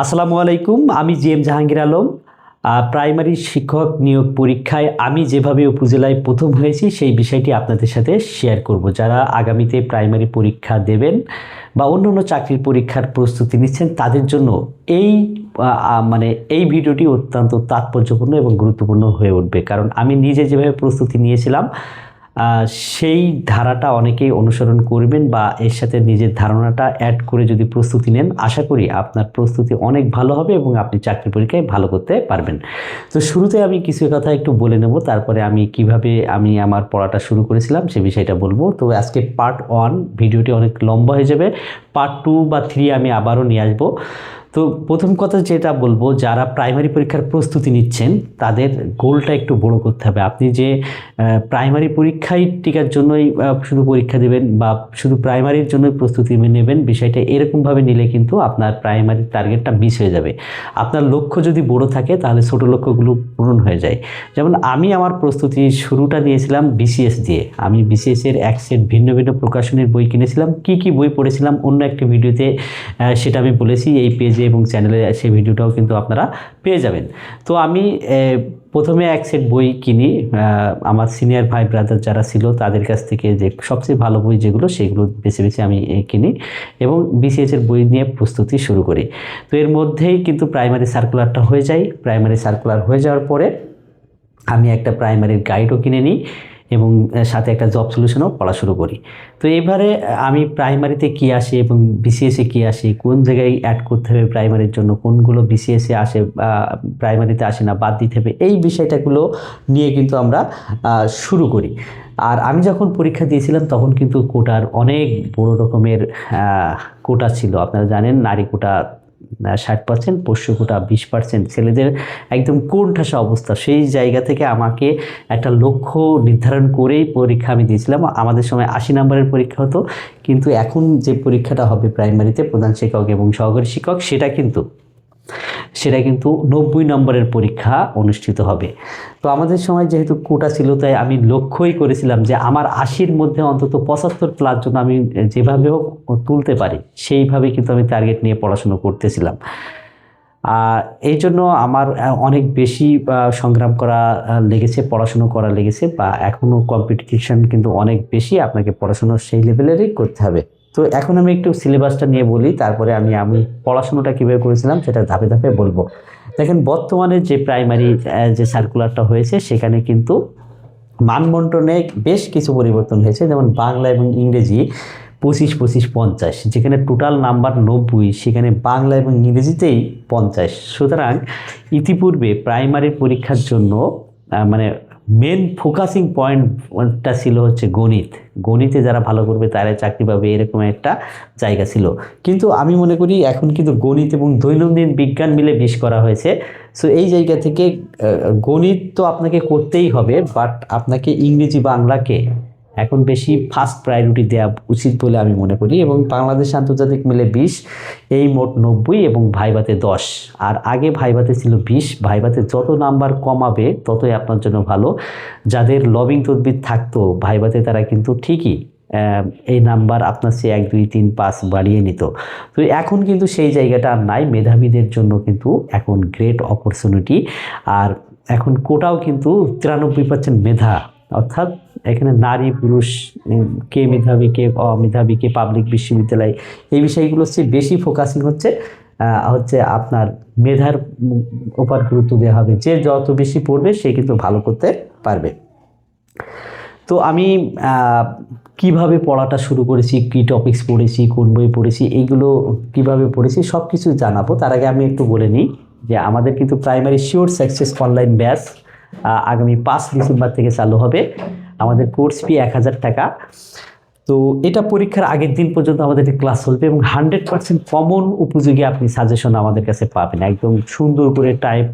আসসালামু আলাইকুম, আমি G M Jahangir Alam. Primary শিক্ষক নিয়োগ পরীক্ষায় আমি যেভাবে উপজেলায় প্রথম হয়েছি, সেই বিষয়টি আপনাদের সাথে শেয়ার করব। যারা আগামীতে প্রাইমারি পরীক্ষা দেবেন বা অন্য অন্য চাকরির পরীক্ষার প্রস্তুতি নিচ্ছেন, তাদের জন্য এই মানে এই ভিডিওটি অত্যন্ত তাৎপর্যপূর্ণ এবং গুরুত্বপূর্ণ হয়ে উঠবে। কারণ আমি নিজে যেভাবে প্রস্তুতি নিয়েছিলাম সেই ধারাটা অনেকেই অনুসরণ করবেন বা এর সাথে নিজের ধারণাটা অ্যাড করে যদি প্রস্তুতি নেন, আশা করি আপনার প্রস্তুতি অনেক ভালো হবে এবং আপনি চাকরি পরীক্ষায় ভালো করতে পারবেন। তো শুরুতে আমি কিছু কথা একটু বলে নেব, তারপরে আমি কীভাবে আমি আমার পড়াটা শুরু করেছিলাম সে বিষয়টা বলব। তো আজকে পার্ট ওয়ান ভিডিওটি অনেক লম্বা হয়ে যাবে। পার্ট টু বা থ্রি আমি আবারও নিয়ে আসব। তো প্রথম কথা যেটা বলব, যারা প্রাইমারি পরীক্ষার প্রস্তুতি নিচ্ছেন, তাদের গোলটা একটু বড় করতে হবে। আপনি যে প্রাইমারি পরীক্ষায় টিকার জন্যই শুধু পরীক্ষা দেবেন বা শুধু প্রাইমারির জন্যই প্রস্তুতি নেবেন, বিষয়টা এরকমভাবে নিলে কিন্তু আপনার প্রাইমারি টার্গেটটা মিস হয়ে যাবে। আপনার লক্ষ্য যদি বড় থাকে, তাহলে ছোটো লক্ষ্যগুলো পূরণ হয়ে যায়। যেমন আমি আমার প্রস্তুতি শুরুটা নিয়েছিলাম বিসিএস দিয়ে। আমি বিসিএস এর এক সেট ভিন্ন ভিন্ন প্রকাশনের বই কিনেছিলাম। কি কি বই পড়েছিলাম, অন্য একটি ভিডিওতে সেটা আমি বলেছি। এই পেজে এবং চ্যানেলে সেই ভিডিওটাও কিন্তু আপনারা পেয়ে যাবেন। তো আমি প্রথমে এক সেট বই কিনি আমার সিনিয়র ভাই ব্রাদার যারা ছিল তাদের কাছ থেকে যে সবচেয়ে ভালো বই যেগুলো সেগুলো বেছে বেছে আমি কিনি এবং বিসিএস এর বই নিয়ে প্রস্তুতি শুরু করি। তো এর মধ্যেই কিন্তু প্রাইমারি সার্কুলারটা হয়ে যায়। প্রাইমারি সার্কুলার হয়ে যাওয়ার পরে আমি একটা প্রাইমারির গাইডও কিনে নিই। এবং সাথে একটা জব সলিউশনও পড়া শুরু করি। তো এবারে আমি প্রাইমারিতে কী আসে এবং বিসিএসে কী আসে, কোন জায়গায় অ্যাড করতে হবে প্রাইমারির জন্য, কোনগুলো বিসিএসে আসে প্রাইমারিতে আসে না, বাদ দিতে হবে, এই বিষয়টাগুলো নিয়ে কিন্তু আমরা শুরু করি। আর আমি যখন পরীক্ষা দিয়েছিলাম, তখন কিন্তু কোটার অনেক বড় রকমের কোটা ছিল। আপনারা জানেন, নারী কোটা ষাট পার্সেন্ট পোষ্য কোটা বিশ পার্সেন্ট ছেলেদের একদম কোন ঠাসা অবস্থা। সেই জায়গা থেকে আমাকে একটা লক্ষ্য নির্ধারণ করেই পরীক্ষা আমি দিয়েছিলাম। আমাদের সময় আশি নাম্বারের পরীক্ষা হতো। কিন্তু এখন যে পরীক্ষাটা হবে প্রাইমারিতে প্রধান শিক্ষক এবং সহকারী শিক্ষক, সেটা কিন্তু সেটা কিন্তু নব্বই নম্বরের পরীক্ষা অনুষ্ঠিত হবে। তো আমাদের সময় যেহেতু কোটা ছিল, তাই আমি লক্ষ্যই করেছিলাম যে আমার আশির মধ্যে অন্তত পঁচাত্তর প্লাস জন্য আমি যেভাবে হোক তুলতে পারি, সেইভাবে কিন্তু আমি টার্গেট নিয়ে পড়াশুনো করতেছিলাম। আর এই জন্য আমার অনেক বেশি সংগ্রাম করা লেগেছে, পড়াশুনো করা লেগেছে বা এখনও কম্পিটিশন কিন্তু অনেক বেশি আপনাকে পড়াশুনো সেই লেভেলেরই করতে হবে। তো এখন আমি একটু সিলেবাসটা নিয়ে বলি, তারপরে আমি আমি পড়াশুনোটা কীভাবে করেছিলাম সেটা ধাপে ধাপে বলব। দেখেন, বর্তমানে যে প্রাইমারি যে সার্কুলারটা হয়েছে সেখানে কিন্তু মানবন্টনে বেশ কিছু পরিবর্তন হয়েছে। যেমন বাংলা এবং ইংরেজি পঁচিশ পঁচিশ, পঞ্চাশ, যেখানে টোটাল নাম্বার নব্বই, সেখানে বাংলা এবং ইংরেজিতেই পঞ্চাশ। সুতরাং ইতিপূর্বে প্রাইমারি পরীক্ষার জন্য মানে মেন ফোকাসিং পয়েন্টটা ছিল হচ্ছে গণিত। গণিতে যারা ভালো করবে, তারাই চাকরি পাবে, এরকম একটা জায়গা ছিল। কিন্তু আমি মনে করি এখন কিন্তু গণিত এবং দৈনন্দিন বিজ্ঞান মিলে বিষ করা হয়েছে। সো এই জায়গা থেকে গণিত তো আপনাকে করতেই হবে বাট আপনাকে ইংরেজি, বাংলাকে এখন বেশি ফার্স্ট প্রায়োরিটি দেওয়া উচিত বলে আমি মনে করি এবং বাংলাদেশ আন্তর্জাতিক মিলে বিশ, এই মোট নব্বই এবং ভাইভাতে দশ। আর আগে ভাইভাতে ছিল বিশ, ভাইভাতে যত নাম্বার কমাবে ততই আপনার জন্য ভালো। যাদের লবিং তদবির থাকতো, ভাইভাতে তারা কিন্তু ঠিকই এই নাম্বার আপনার সে এক, দুই, তিন, পাঁচ বাড়িয়ে নিত। তো এখন কিন্তু সেই জায়গাটা আর নাই, মেধাবীদের জন্য কিন্তু এখন গ্রেট অপরচুনিটি আর এখন কোটাও কিন্তু তিরানব্বই পার্সেন্ট মেধা। অর্থাৎ এখানে নারী, পুরুষ কে মেধাবী, কে অমেধাবী, কে পাবলিক বিশ্ববিদ্যালয়, এই বিষয়গুলো হচ্ছে বেশি ফোকাসিং হচ্ছে হচ্ছে আপনার মেধার উপর গুরুত্ব দেওয়া হবে। যে যত বেশি পড়বে, সে কিন্তু ভালো করতে পারবে। তো আমি কীভাবে পড়াটা শুরু করেছি, কী টপিক্স পড়েছি, কোন বই পড়েছি, এইগুলো কীভাবে পড়েছি সব কিছু জানাব। তার আগে আমি একটু বলে নিই যে আমাদের কিন্তু primary sure success online batch আগামী পাঁচ ডিসেম্বর থেকে চালু হবে। আমাদের কোর্স ফি এক হাজার টাকা। তো এটা পরীক্ষার আগের দিন পর্যন্ত আমাদের ক্লাস চলবে এবং হান্ড্রেড পার্সেন্ট কমন উপযোগী আপনি সাজেশন আমাদের কাছে পাবেন। একদম সুন্দর করে টাইপ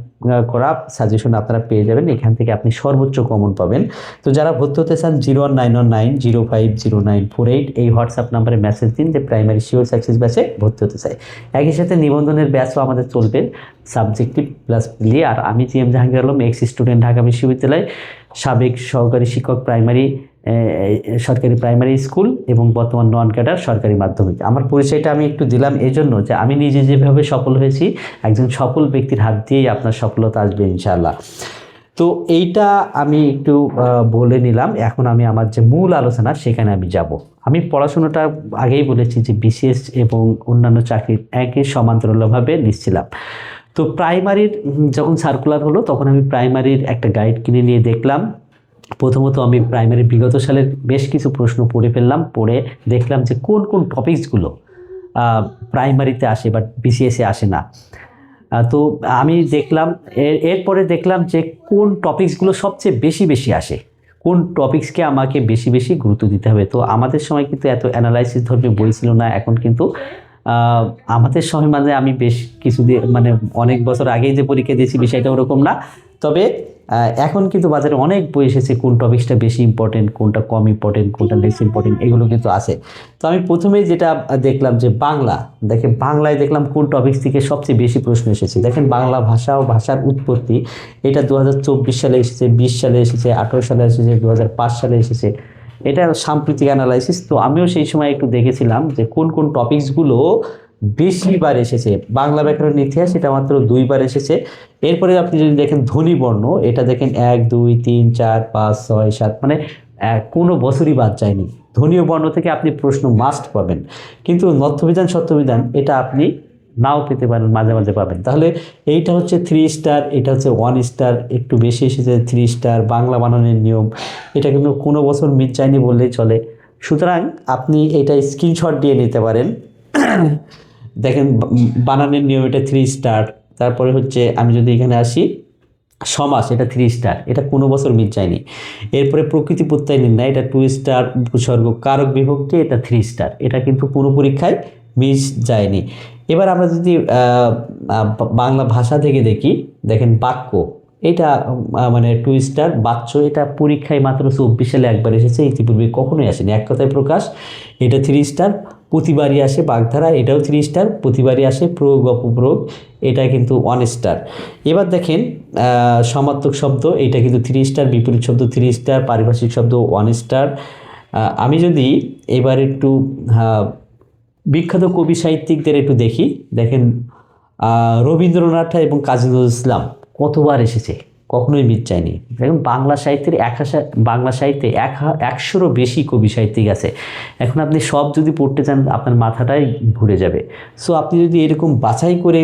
করা সাজেশন আপনারা পেয়ে যাবেন। এখান থেকে আপনি সর্বোচ্চ কমন পাবেন। তো যারা ভর্তি হতে চান zero one nine one nine zero five zero nine four eight এই হোয়াটসঅ্যাপ নাম্বারে মেসেজ দিন যে প্রাইমারি শিওর সাকসেস ব্যাচে ভর্তি হতে চাই। একই সাথে নিবন্ধনের ব্যাচও আমাদের চলবে। সাবজেক্টিভ প্লাস প্লি আর আমি G M Jahangir Alam ex student Dhaka বিশ্ববিদ্যালয়, সাবেক সহকারী শিক্ষক প্রাইমারি সরকারি প্রাইমারি স্কুল এবং বর্তমান নন ক্যাডার সরকারি মাধ্যমিক। আমার পরিচয়টা আমি একটু দিলাম এই জন্য যে আমি নিজে যেভাবে সফল হয়েছি, একজন সফল ব্যক্তির হাত দিয়েই আপনার সফলতা আসবে ইনশাআল্লাহ। তো এইটা আমি একটু বলে নিলাম। এখন আমি আমার যে মূল আলোচনা সেখানে আমি যাব। আমি পড়াশোনাটা আগেই বলেছি যে বিসিএস এবং অন্যান্য চাকরির একই সমান্তরালভাবে নিচ্ছিলাম। তো প্রাইমারির যখন সার্কুলার হলো তখন আমি প্রাইমারির একটা গাইড কিনে নিয়ে দেখলাম। প্রথমত আমি প্রাইমারি বিগত সালের বেশ কিছু প্রশ্ন পড়ে ফেললাম, পড়ে দেখলাম যে কোন কোন টপিকসগুলো প্রাইমারিতে আসে বাট বিসিএসে আসে না। তো আমি দেখলাম, এর, এরপরে দেখলাম যে কোন টপিকসগুলো সবচেয়ে বেশি বেশি আসে, কোন টপিকসকে আমাকে বেশি বেশি গুরুত্ব দিতে হবে। তো আমাদের সময় কিন্তু এত অ্যানালাইসিস ধর্মীয় বই ছিল না, এখন কিন্তু আমাদের সময় মানে আমি বেশ কিছু মানে অনেক বছর আগেই যে পরীক্ষা দিয়েছি বিষয়টা ওরকম না। তবে এখন কিন্তু বাজারে অনেক বই এসেছে, কোন টপিক্সটা বেশি ইম্পর্টেন্ট কোনটা কম ইম্পর্টেন্ট কোনটা লেস ইম্পর্টেন্ট এগুলো কিন্তু আছে। তো আমি প্রথমেই যেটা দেখলাম যে বাংলা, দেখেন বাংলায় দেখলাম কোন টপিকস থেকে সবচেয়ে বেশি প্রশ্ন এসেছে। দেখেন বাংলা ভাষা ও ভাষার উৎপত্তি, এটা দু হাজার চব্বিশ সালে এসেছে, বিশ সালে এসেছে, আঠেরো সালে এসেছে দু হাজার পাঁচ সালে এসেছে। এটা সাম্প্রতিক অ্যানালাইসিস তো আমিও সেই সময় একটু দেখেছিলাম যে কোন কোন টপিকসগুলো বেশিবার এসেছে। বাংলা ব্যাকরণ ইতিহাস এটা মাত্র দুইবার এসেছে। এরপরে আপনি যদি দেখেন ধ্বনি বর্ণ, এটা দেখেন এক, দুই, তিন, চার, পাঁচ, ছয়, সাত মানে কোনো বছরই বাদ যায়নি। ধ্বনীয় বর্ণ থেকে আপনি প্রশ্ন মাস্ট পাবেন। কিন্তু নথ্যবিধান সত্যবিধান, এটা আপনি নাও পেতে পারেন, মাঝে মাঝে পাবেন। তাহলে এইটা হচ্ছে থ্রি স্টার এটা হচ্ছে ওয়ান স্টার একটু বেশি এসেছে থ্রি স্টার বাংলা বানানোর নিয়ম। এটা কিন্তু কোনো বছর মিট যায়নি বললেই চলে। সুতরাং আপনি এটা স্ক্রিনশট দিয়ে নিতে পারেন। দেখেন বানানের নিয়ম এটা থ্রি স্টার তারপরে হচ্ছে আমি যদি এখানে আসি, সমাস, এটা থ্রি স্টার এটা কোনো বছর মিট যায়নি। এরপরে প্রকৃতি প্রত্যয় নির্ণয়, এটা টু স্টার উপসর্গ কারক বিভক্তি, এটা থ্রি স্টার এটা কিন্তু কোনো পরীক্ষায় মিস যায়নি। এবার আমরা যদি বাংলা ভাষা থেকে দেখি, দেখেন বাক্য, এটা মানে টু স্টার বাচ্চ এটা পরীক্ষায় মাত্র চব্বিশ সালে একবার এসেছে, ইতিপূর্বে কখনোই আসেনি। এক কথায় প্রকাশ, এটা থ্রি স্টার প্রতিবারই আসে বাগধারা, এটাও থ্রি স্টার প্রতিবারই আসে প্রয়োগ, অপপ্রয়োগ, এটা কিন্তু ওয়ান স্টার এবার দেখেন সমার্থক শব্দ, এটা কিন্তু থ্রি স্টার বিপরীত শব্দ থ্রি স্টার পারিভাষিক শব্দ ওয়ান স্টার আমি যদি এবার একটু বিখ্যাত কবি সাহিত্যিকদের একটু দেখি, দেখেন রবীন্দ্রনাথ এবং কাজী নজরুল ইসলাম কতবার এসেছে? কখনোই মিট চায়নি এখন বাংলা সাহিত্যের এক হাজার বাংলা সাহিত্যে এক একশোরও বেশি কবি সাহিত্যিক আছে। এখন আপনি সব যদি পড়তে চান, আপনার মাথাটাই ঘুরে যাবে। সো আপনি যদি এরকম বাছাই করে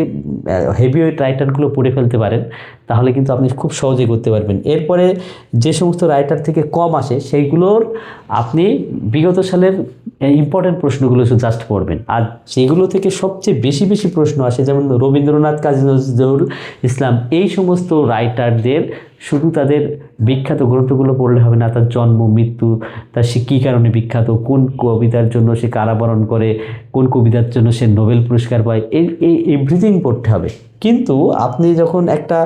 হেভিওয়েট রাইটারগুলো পড়ে ফেলতে পারেন, তাহলে কিন্তু আপনি খুব সহজে করতে পারবেন। এরপরে যে সমস্ত রাইটার থেকে কম আসে, সেইগুলোর আপনি বিগত সালের ইম্পর্টেন্ট প্রশ্নগুলো জাস্ট পড়বেন। আর যেগুলো থেকে সবচেয়ে বেশি বেশি প্রশ্ন আসে, যেমন রবীন্দ্রনাথ কাজী নজরুল ইসলাম, এই সমস্ত রাইটারদের শুধু তাদের বিখ্যাত গ্রন্থগুলো পড়লে হবে না, তার জন্ম, মৃত্যু তার সে কী কারণে বিখ্যাত, কোন কবিতার জন্য সে কারাবরণ করে, কোন কবিতার জন্য সে নোবেল পুরস্কার পায়, এই এই এভরিথিং পড়তে হবে। কিন্তু আপনি যখন একটা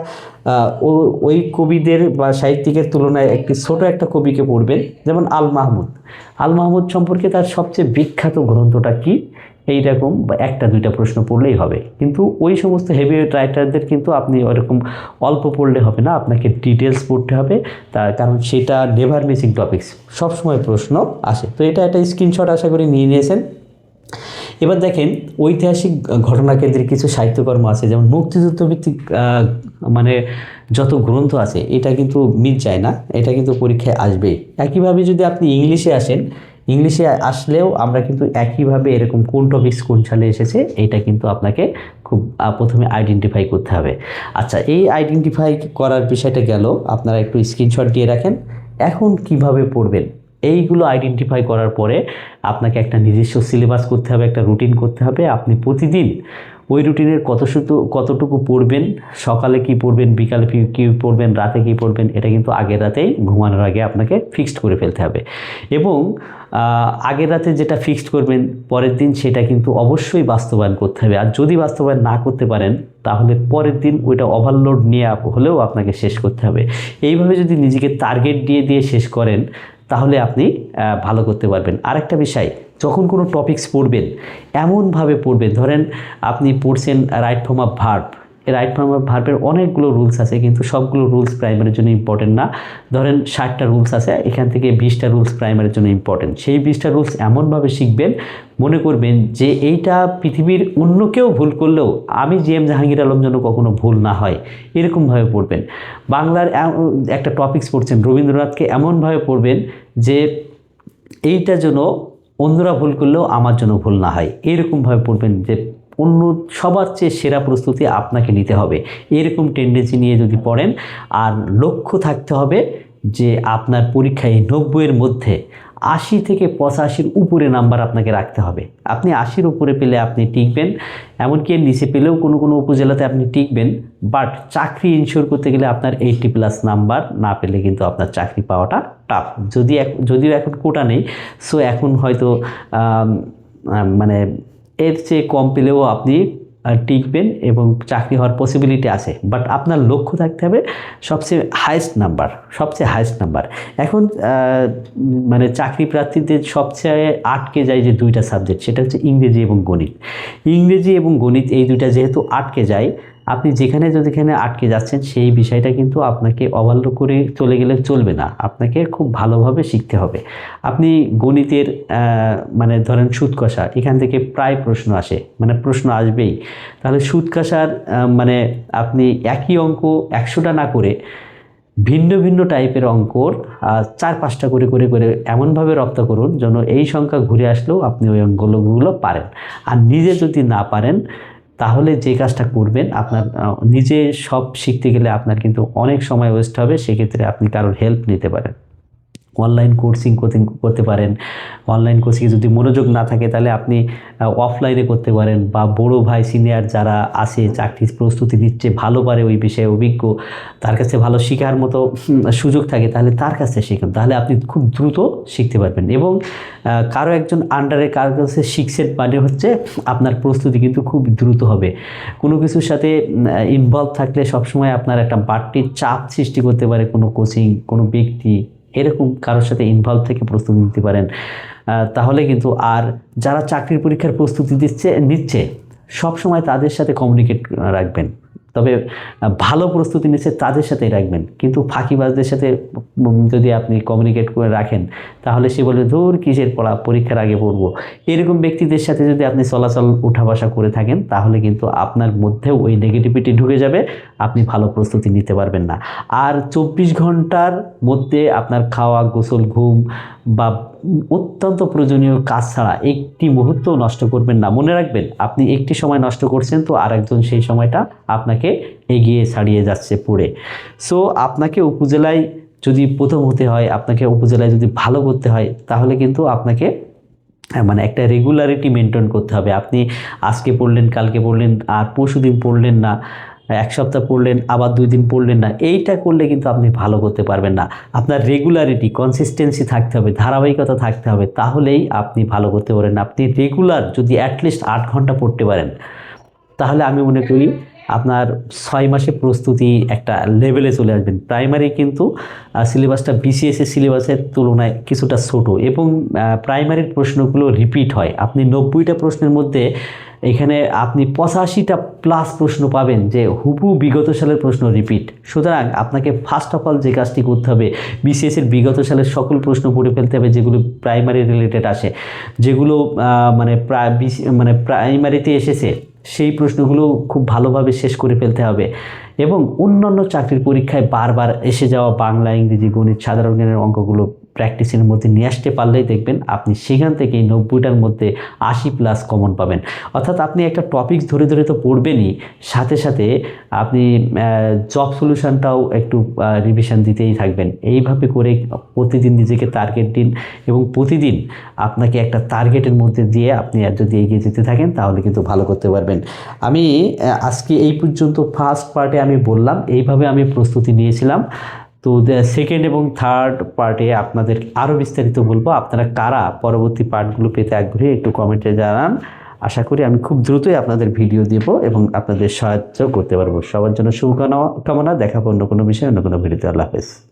ওই কবিদের বা সাহিত্যিকের তুলনায় একটি ছোট একটা কবিকে পড়বেন, যেমন আল মাহমুদ। আল মাহমুদ সম্পর্কে তার সবচেয়ে বিখ্যাত গ্রন্থটা কি? এইরকম বা একটা, দুইটা প্রশ্ন পড়লেই হবে। কিন্তু ওই সমস্ত হেভিওয়েট রাইটারদের কিন্তু আপনি ওরকম অল্প পড়লে হবে না, আপনাকে ডিটেলস পড়তে হবে। তার কারণ সেটা নেভার মিসিং টপিক্স সবসময় প্রশ্ন আসে। তো এটা একটা স্ক্রিনশট আশা করি নিয়ে নিয়েছেন। এবার দেখেন, ঐতিহাসিক ঘটনা কেন্দ্রিক কিছু সাহিত্যকর্ম আছে, যেমন মুক্তিযুদ্ধ ভিত্তিক মানে যত গ্রন্থ আছে, এটা কিন্তু মিট যায় না, এটা কিন্তু পরীক্ষায় আসবে একইভাবে যদি আপনি ইংলিশে আসেন ইংলিশে আসলেও আমরা কিন্তু একইভাবে এরকম কোন টপিক্স কোন সালে এসেছে, এটা কিন্তু আপনাকে খুব প্রথমে আইডেন্টিফাই করতে হবে। আচ্ছা এই আইডেন্টিফাই করার বিষয়টা গেল, আপনারা একটু স্ক্রিনশট দিয়ে রাখেন। এখন কীভাবে পড়বেন? এইগুলো আইডেন্টিফাই করার পরে আপনাকে একটা নিজস্ব সিলেবাস করতে হবে, একটা রুটিন করতে হবে। আপনি প্রতিদিন ওই রুটিনের কত শুধু কতটুকু পড়বেন, সকালে কি পড়বেন, বিকালে কি- পড়বেন, রাতে কি পড়বেন, এটা কিন্তু আগের রাতেই ঘুমানোর আগে আপনাকে ফিক্সড করে ফেলতে হবে। এবং আগের রাতে যেটা ফিক্সড করবেন, পরের দিন সেটা কিন্তু অবশ্যই বাস্তবায়ন করতে হবে। আর যদি বাস্তবায়ন না করতে পারেন, তাহলে পরের দিন ওইটা ওভারলোড নিয়ে হলেও আপনাকে শেষ করতে হবে। এইভাবে যদি নিজেকে টার্গেট দিয়ে দিয়ে শেষ করেন তাহলে আপনি ভালো করতে পারবেন। আরেকটা বিষয়, যখন কোনো টপিকস পড়বেন, এমনভাবে পড়বেন, ধরেন আপনি পড়ছেন right form of verb right form of ভার্বের অনেকগুলো রুলস আছে, কিন্তু সবগুলো রুলস প্রাইমারির জন্য ইম্পর্টেন্ট না। ধরেন ষাটটা রুলস আছে, এখান থেকে বিশটা রুলস প্রাইমারির জন্য ইম্পর্টেন্ট সেই বিশটা রুলস এমনভাবে শিখবেন, মনে করবেন যে এইটা পৃথিবীর অন্য কেউ ভুল করলেও আমি জি এম জাহাঙ্গীর আলম যেন কখনো ভুল না হয়, এরকমভাবে পড়বেন। বাংলার একটা টপিকস পড়ছেন, রবীন্দ্রনাথকে এমনভাবে পড়বেন যে এইটা যেন অন্যরা ভুল করলেও আমার জন্য ভুল না হয়, এরকমভাবে পড়বেন যে অন্য সবার চেয়ে সেরা প্রস্তুতি আপনাকে নিতে হবে। এরকম টেন্ডেন্সি নিয়ে যদি পড়েন, আর লক্ষ্য থাকতে হবে যে আপনার পরীক্ষায় নব্বইয়ের মধ্যে আশি থেকে পঁচাশির উপরে নাম্বার আপনাকে রাখতে হবে। আপনি আশির উপরে পেলে আপনি টিকবেন, এমনকি এর নিচে পেলেও কোনো কোনো উপজেলাতে আপনি টিকবেন বাট চাকরি ইনশিওর করতে গেলে আপনার এইটটি প্লাস নাম্বার না পেলে কিন্তু আপনার চাকরি পাওয়াটা টাফ যদি যদিও এখন কোটা নেই সো এখন হয়তো মানে এর চেয়ে কম পেলেও আপনি টিকবেন এবং চাকরি হওয়ার পসিবিলিটি আছে। বাট আপনার লক্ষ্য থাকতে হবে সবচেয়ে হায়েস্ট নাম্বার সবচেয়ে হায়েস্ট নাম্বার এখন মানে চাকরি প্রার্থীদের সবচেয়ে আটকে যায় যে দুইটা সাবজেক্ট সেটা হচ্ছে ইংরেজি এবং গণিত। ইংরেজি এবং গণিত এই দুইটা যেহেতু আটকে যায় আপনি যেখানে যেখানে আটকে যাচ্ছেন, সেই বিষয়টা কিন্তু আপনাকে অবাল্য করে চলে গেলে চলবে না। আপনাকে খুব ভালোভাবে শিখতে হবে। আপনি গণিতের মানে ধরেন সুদ কষা এখান থেকে প্রায় প্রশ্ন আসে মানে প্রশ্ন আসবেই। তাহলে সুদ কষার মানে আপনি একই অঙ্ক একশোটা না করে ভিন্ন ভিন্ন টাইপের অঙ্কর চার পাঁচটা করে করে করে এমনভাবে রপ্ত করুন যেন এই সংখ্যা ঘুরে আসলেও আপনি ওই অঙ্কগুলো পারেন। আর নিজে যদি না পারেন তাহলে যে কাজটা করবেন, আপনার নিজে সব শিখতে গেলে আপনার কিন্তু অনেক সময় ওয়েস্ট হবে, সেক্ষেত্রে আপনি কারোর হেল্প নিতে পারেন। অনলাইন কোর্সিং করতে করতে পারেন। অনলাইন কোর্সিংয়ে যদি মনোযোগ না থাকে, তাহলে আপনি অফলাইনে করতে পারেন বা বড় ভাই সিনিয়র যারা আছে, চাকরির প্রস্তুতি নিচ্ছে, ভালো পারে ওই বিষয়ে অভিজ্ঞ, তার কাছে ভালো শেখার মতো সুযোগ থাকে, তাহলে তার কাছে শিখুন। তাহলে আপনি খুব দ্রুত শিখতে পারবেন এবং কারও একজন আন্ডারে কারও কাছে শিখছেন মানে হচ্ছে আপনার প্রস্তুতি কিন্তু খুব দ্রুত হবে। কোনো কিছুর সাথে ইনভলভ থাকলে সবসময় আপনার একটা বাড়তি চাপ সৃষ্টি করতে পারে কোনো কোচিং কোনো ব্যক্তি। এরকম কারোর সাথে ইনভলভ থেকে প্রস্তুতি নিতে পারেন। তাহলে কিন্তু আর যারা চাকরির পরীক্ষার প্রস্তুতি দিচ্ছে, নিচ্ছে, সবসময় তাদের সাথে কমিউনিকেট রাখবেন। তবে ভালো প্রস্তুতি নিচ্ছে তাদের সাথেই রাখবেন। কিন্তু ফাঁকিবাজদের সাথে যদি আপনি কমিউনিকেট করে রাখেন, তাহলে সে বলবে, ধর, কিসের পড়া, পরীক্ষার আগে পড়ব। এরকম ব্যক্তিদের সাথে যদি আপনি চলাচল উঠা বসা করে থাকেন, তাহলে কিন্তু আপনার মধ্যেও ওই নেগেটিভিটি ঢুকে যাবে, আপনি ভালো প্রস্তুতি নিতে পারবেন না। আর চব্বিশ ঘণ্টার মধ্যে আপনার খাওয়া, গোসল, ঘুম বা অত্যন্ত প্রয়োজনীয় কাজ ছাড়া একটি মুহূর্ত নষ্ট করবেন না। মনে রাখবেন আপনি একটি সময় নষ্ট করছেন তো আরেকজন সেই সময়টা আপনাকে এগিয়ে ছাড়িয়ে যাচ্ছে পড়ে। সো আপনাকে উপজেলায় যদি প্রথম হতে হয় আপনাকে উপজেলায় যদি ভালো করতে হয় তাহলে কিন্তু আপনাকে হ্যাঁ, মানে একটা রেগুলারিটি মেনটেন করতে হবে। আপনি আজকে পড়লেন কালকে পড়লেন আর পরশু দিন পড়লেন না। এক সপ্তাহ পড়লেন, আবার দুই দিন পড়লেন না। এইটা করলে কিন্তু আপনি ভালো করতে পারবেন না। আপনার রেগুলারিটি কনসিস্টেন্সি থাকতে হবে, ধারাবাহিকতা থাকতে হবে, তাহলেই আপনি ভালো করতে পারেন। আপনি রেগুলার যদি অ্যাটলিস্ট আট ঘণ্টা পড়তে পারেন, তাহলে আমি মনে করি আপনার ছয় মাসে প্রস্তুতি একটা লেভেলে চলে আসবেন। প্রাইমারি কিন্তু সিলেবাসটা বিসিএসের সিলেবাসের তুলনায় কিছুটা ছোট এবং প্রাইমারির প্রশ্নগুলো রিপিট হয়। আপনি নব্বইটা প্রশ্নের মধ্যে এখানে আপনি পঁচাশিটা প্লাস প্রশ্ন পাবেন যে হুবু বিগত সালের প্রশ্ন রিপিট সুতরাং আপনাকে ফার্স্ট অফ অল যে কাজটি করতে হবে বিসিএসের বিগত সালের সকল প্রশ্ন পড়ে ফেলতে হবে যেগুলো প্রাইমারি রিলেটেড আসে, যেগুলো মানে মানে প্রাইমারিতে এসেছে, সেই প্রশ্নগুলো খুব ভালোভাবে শেষ করে ফেলতে হবে। এবং অন্যান্য চাকরির পরীক্ষায় বারবার এসে যাওয়া বাংলা, ইংরেজি, গণিত, সাধারণ জ্ঞানের অঙ্কগুলো প্র্যাকটিসের মধ্যে নিয়ে আসতে পারলেই দেখবেন আপনি সেখান থেকে নব্বইটার মধ্যে আশি প্লাস কমন পাবেন। অর্থাৎ আপনি একটা টপিক ধরে ধরে তো পড়বেনই, সাথে সাথে আপনি জব সলিউশনটাও একটু রিভিশন দিতেই থাকবেন। এইভাবে করে প্রতিদিন নিজেকে টার্গেট দিন এবং প্রতিদিন আপনাকে একটা টার্গেটের মধ্যে দিয়ে আপনি যদি এগিয়ে যেতে থাকেন তাহলে কিন্তু ভালো করতে পারবেন। আমি আজকে এই পর্যন্ত ফার্স্ট পার্টে আমি বললাম, এইভাবে আমি প্রস্তুতি নিয়েছিলাম। তো সেকেন্ড এবং থার্ড পার্টে আপনাদের আরও বিস্তারিত বলব। আপনারা কারা পরবর্তী পার্টগুলো পেতে আগ্রহী একটু কমেন্টে জানান। আশা করি আমি খুব দ্রুতই আপনাদের ভিডিও দেব এবং আপনাদের সাহায্য করতে পারব। সবার জন্য শুভকামনা, কামনা, দেখাবো অন্য কোনো বিষয়ে, অন্য কোনো ভিডিওতে আল্লাহ হাফেজ।